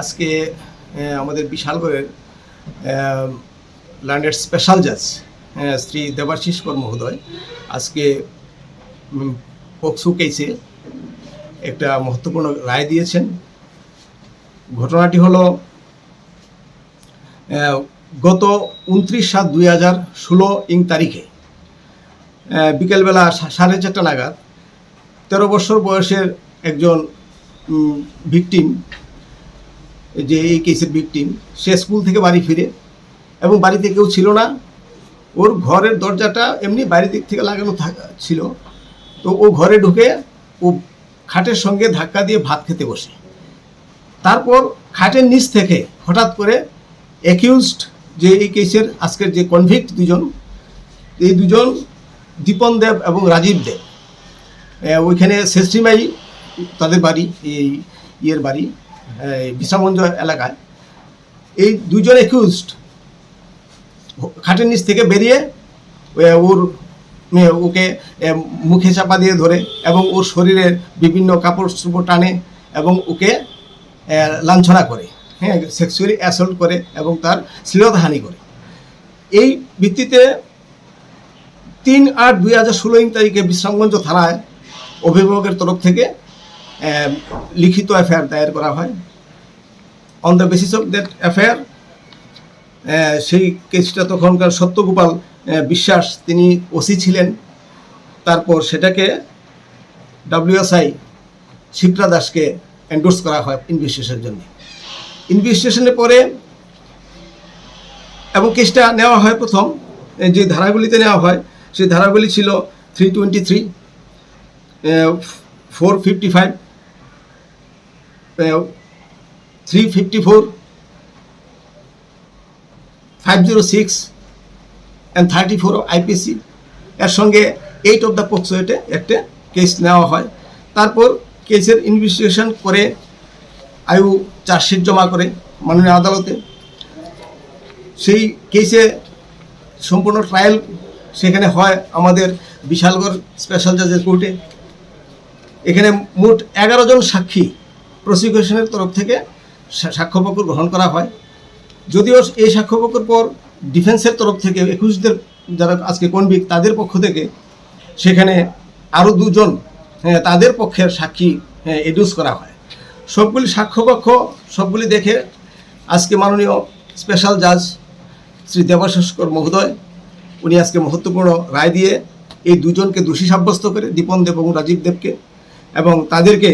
আজকে আমাদের বিশালগড়ের ল্যান্ডের স্পেশাল জাজ শ্রী দেবাশিস মহোদয় আজকে পক্সো কেসে একটা মহত্বপূর্ণ রায় দিয়েছেন। ঘটনাটি হলো গত উনত্রিশ সাত দুই হাজার ষোলো ইং তারিখে বিকেলবেলা সাড়ে চারটা নাগাদ, তেরো বছর বয়সের একজন ভিকটিম যে এই কেসের ভিকটিম সে স্কুল থেকে বাড়ি ফিরে এবং বাড়িতে কেউ ছিল না। ওর ঘরের দরজাটা এমনি বাইরের দিক থেকে লাগানো থাকা ছিল। তো ও ঘরে ঢুকে ও খাটের সঙ্গে ধাক্কা দিয়ে ভাত খেতে বসে। তারপর খাটের নিচ থেকে হঠাৎ করে অ্যাকিউজড যে এই কেসের আজকের যে কনভিক্ট দুজন, এই দুজন দীপন দেব এবং রাজীব দেব। ওইখানে শেষরিমাই তাদের বাড়ি, এই ইয়ের বাড়ি। বিশ্রামগঞ্জ এলাকায়, এই দুজন অ্যাকিউজড খাটের নিচ থেকে বেরিয়ে ওর ওকে মুখে চাপা দিয়ে ধরে এবং ওর শরীরের বিভিন্ন কাপড় চোপড় টানে এবং ওকে লাঞ্ছনা করে হ্যাঁ সেক্সুয়ালি অ্যাসল্ট করে এবং তার শ্লীলতাহানি করে। এই ভিত্তিতে তিন আট দুই হাজার ষোলো তারিখে বিশ্রামগঞ্জ থানায় অভিভাবকের তরফ থেকে লিখিত এফআইআর দায়ের করা হয়। On the basis of that FIR সেই কেসটা তখনকার সত্যগোপাল বিশ্বাস, তিনি ওসি ছিলেন। তারপর সেটাকে ডাব্লিউএসআই শিপ্রা দাসকে এন্ডোর্স করা হয় ইনভেস্টিগেশনের জন্য। ইনভেস্টিগেশনের পরে এবং কেসটা নেওয়া হয় প্রথম যে ধারাগুলিতে নেওয়া হয়, সেই ধারাগুলি ছিল three twenty three four fifty five three fifty four five zero six and thirty four IPC এর সঙ্গে এইট অফ দ্য পোক্সোয়েটে একটা কেস নেওয়া হয়। তারপর কেসের ইনভেস্টিগেশন করে আয়ু চার্জশিট জমা করে মাননীয় আদালতে। সেই কেসে সম্পূর্ণ ট্রায়াল সেখানে হয় আমাদের বিশালগড় স্পেশাল জাজের কোর্টে এখানে মোট এগারো জন সাক্ষী প্রসিকিউশনের তরফ থেকে সাক্ষ্যপক্ষ গ্রহণ করা হয়। যদিও এই সাক্ষ্যপক্ষের পর ডিফেন্সের তরফ থেকে একুশদের যারা আজকে কনভিক, তাদের পক্ষ থেকে সেখানে আরও দুজন তাদের পক্ষের সাক্ষী এডিউস করা হয়। সবগুলি সাক্ষ্যপক্ষ সবগুলি দেখে আজকে মাননীয় স্পেশাল জাজ শ্রী দেবাশস্কর মহোদয়, উনি আজকে মহত্বপূর্ণ রায় দিয়ে এই দুজনকে দোষী সাব্যস্ত করে, দীপন দেব এবং রাজীব দেবকে এবং তাদেরকে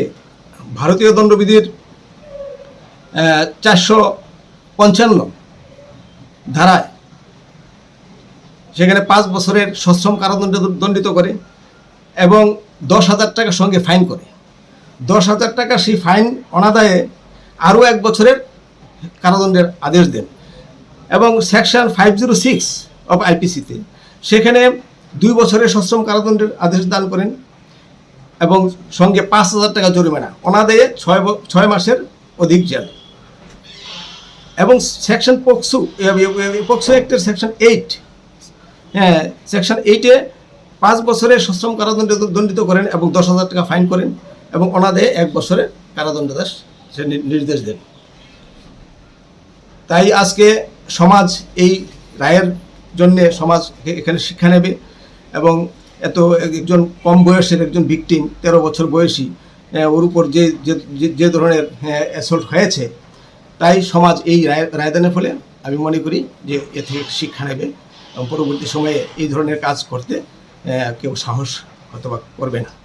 ভারতীয় দণ্ডবিধির চারশো পঞ্চান্ন ধারায় সেখানে পাঁচ বছরের সশ্রম কারাদণ্ড দণ্ডিত করে এবং দশ হাজার টাকার সঙ্গে ফাইন করে। দশ হাজার টাকা সেই ফাইন অনাদায়ে আরও এক বছরের কারাদণ্ডের আদেশ দেন এবং section five zero six of আইপিসিতে সেখানে দুই বছরের সশ্রম কারাদণ্ডের আদেশ দান করেন। এবং সঙ্গে পাঁচ হাজার টাকা জরিমানা। অনাদায়ে ছয় ছয় মাসের অধিক জেল। এবং সেকশন পক্সু পক্সো অ্যাক্টের সেকশন এইট হ্যাঁ সেকশন এইটে পাঁচ বছরে সশ্রম কারাদণ্ড দণ্ডিত করেন এবং দশ হাজার টাকা ফাইন করেন এবং অনাদায়ে এক বছরের কারাদণ্ডাদেশ সে নির্দেশ দেন। তাই আজকে সমাজ এই রায়ের জন্যে সমাজ এখানে শিক্ষা নেবে এবং এত একজন কম বয়সের একজন ভিকটিম তেরো বছর বয়সী ওর উপর যে, যে- ধরনের অ্যাসল্ট হয়েছে, তাই সমাজ এই রায় রায়দানের ফলে। আমি মনে করি যে এ থেকে শিক্ষা নেবে এবং পরবর্তী সময়ে এই ধরনের কাজ করতে কেউ সাহস অথবা করবে না।